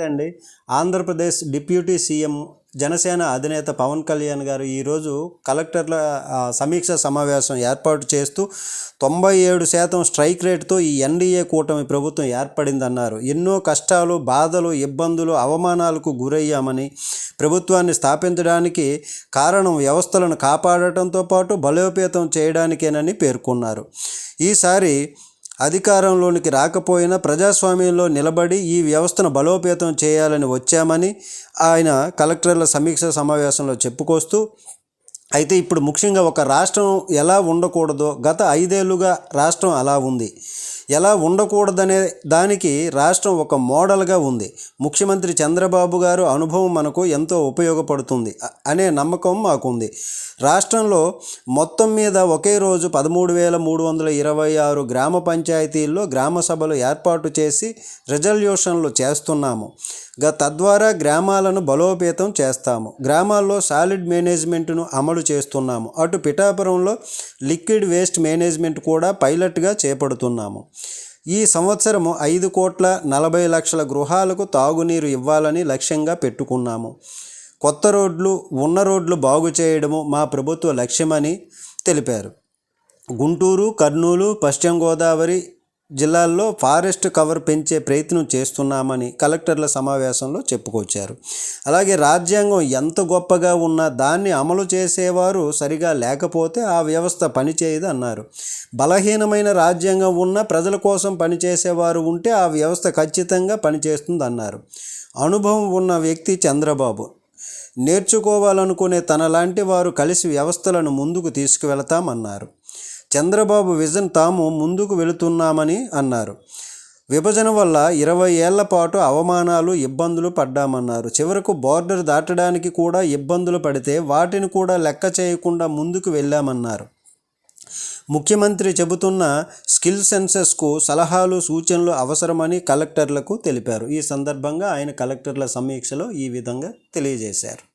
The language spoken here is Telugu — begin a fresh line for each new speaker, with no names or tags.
నమస్తే అండి. ఆంధ్రప్రదేశ్ డిప్యూటీ సీఎం జనసేన అధినేత పవన్ కళ్యాణ్ గారు ఈరోజు కలెక్టర్ల సమీక్ష సమావేశం ఏర్పాటు చేస్తూ తొంభై ఏడు శాతం స్ట్రైక్ రేటుతో ఈ ఎన్డీఏ కూటమి ప్రభుత్వం ఏర్పడిందన్నారు. ఎన్నో కష్టాలు బాధలు ఇబ్బందులు అవమానాలకు గురయ్యామని ప్రభుత్వాన్ని స్థాపించడానికి కారణం వ్యవస్థలను కాపాడటంతో పాటు బలోపేతం చేయడానికేనని పేర్కొన్నారు. ఈసారి అధికారంలోనికి రాకపోయినా ప్రజాస్వామ్యంలో నిలబడి ఈ వ్యవస్థను బలోపేతం చేయాలని వచ్చామని ఆయన కలెక్టర్ల సమీక్ష సమావేశంలో చెప్పుకొస్తూ అయితే ఇప్పుడు ముఖ్యంగా ఒక రాష్ట్రం ఎలా ఉండకూడదో గత ఐదేళ్ళుగా రాష్ట్రం అలా ఉంది. ఎలా ఉండకూడదనే దానికి రాష్ట్రం ఒక మోడల్గా ఉంది. ముఖ్యమంత్రి చంద్రబాబు గారు అనుభవం మనకు ఎంతో ఉపయోగపడుతుంది అనే నమ్మకం మాకుంది. రాష్ట్రంలో మొత్తం మీద ఒకే రోజు పదమూడు వేల మూడు వందల ఇరవై ఆరు గ్రామ పంచాయతీల్లో గ్రామ సభలు ఏర్పాటు చేసి రిజల్యూషన్లు చేస్తున్నాము. గ తద్వారా గ్రామాలను బలోపేతం చేస్తాము. గ్రామాల్లో సాలిడ్ మేనేజ్మెంట్ను అమలు చేస్తున్నాము. అటు పిఠాపురంలో లిక్విడ్ వేస్ట్ మేనేజ్మెంట్ కూడా పైలట్గా చేపడుతున్నాము. ఈ సంవత్సరము ఐదు కోట్ల నలభై లక్షల గృహాలకు తాగునీరు ఇవ్వాలని లక్ష్యంగా పెట్టుకున్నాము. కొత్త రోడ్లు ఉన్న రోడ్లు బాగు చేయడము మా ప్రభుత్వ లక్ష్యమని తెలిపారు. గుంటూరు కర్నూలు పశ్చిమ గోదావరి జిల్లాల్లో ఫారెస్ట్ కవర్ పెంచే ప్రయత్నం చేస్తున్నామని కలెక్టర్ల సమావేశంలో చెప్పుకొచ్చారు. అలాగే రాజ్యాంగం ఎంత గొప్పగా ఉన్నా దాన్ని అమలు చేసేవారు సరిగా లేకపోతే ఆ వ్యవస్థ పనిచేయదు అన్నారు. బలహీనమైన రాజ్యాంగం ఉన్న ప్రజల కోసం పనిచేసేవారు ఉంటే ఆ వ్యవస్థ ఖచ్చితంగా పనిచేస్తుంది అన్నారు అనుభవం ఉన్న వ్యక్తి చంద్రబాబు. నేర్చుకోవాలనుకునే తనలాంటి వారు కలిసి వ్యవస్థలను ముందుకు తీసుకువెళతామన్నారు. చంద్రబాబు విజన్ తాము ముందుకు వెళుతున్నామని అన్నారు. విభజన వల్ల ఇరవై ఏళ్ళ పాటు అవమానాలు ఇబ్బందులు పడ్డామన్నారు. చివరకు బోర్డర్ దాటడానికి కూడా ఇబ్బందులు పడితే వాటిని కూడా లెక్క చేయకుండా ముందుకు వెళ్ళామన్నారు. ముఖ్యమంత్రి చెబుతున్న స్కిల్ సెన్సెస్కు సలహాలు సూచనలు అవసరమని కలెక్టర్లకు తెలిపారు. ఈ సందర్భంగా ఆయన కలెక్టర్ల సమీక్షలో ఈ విధంగా తెలియజేశారు.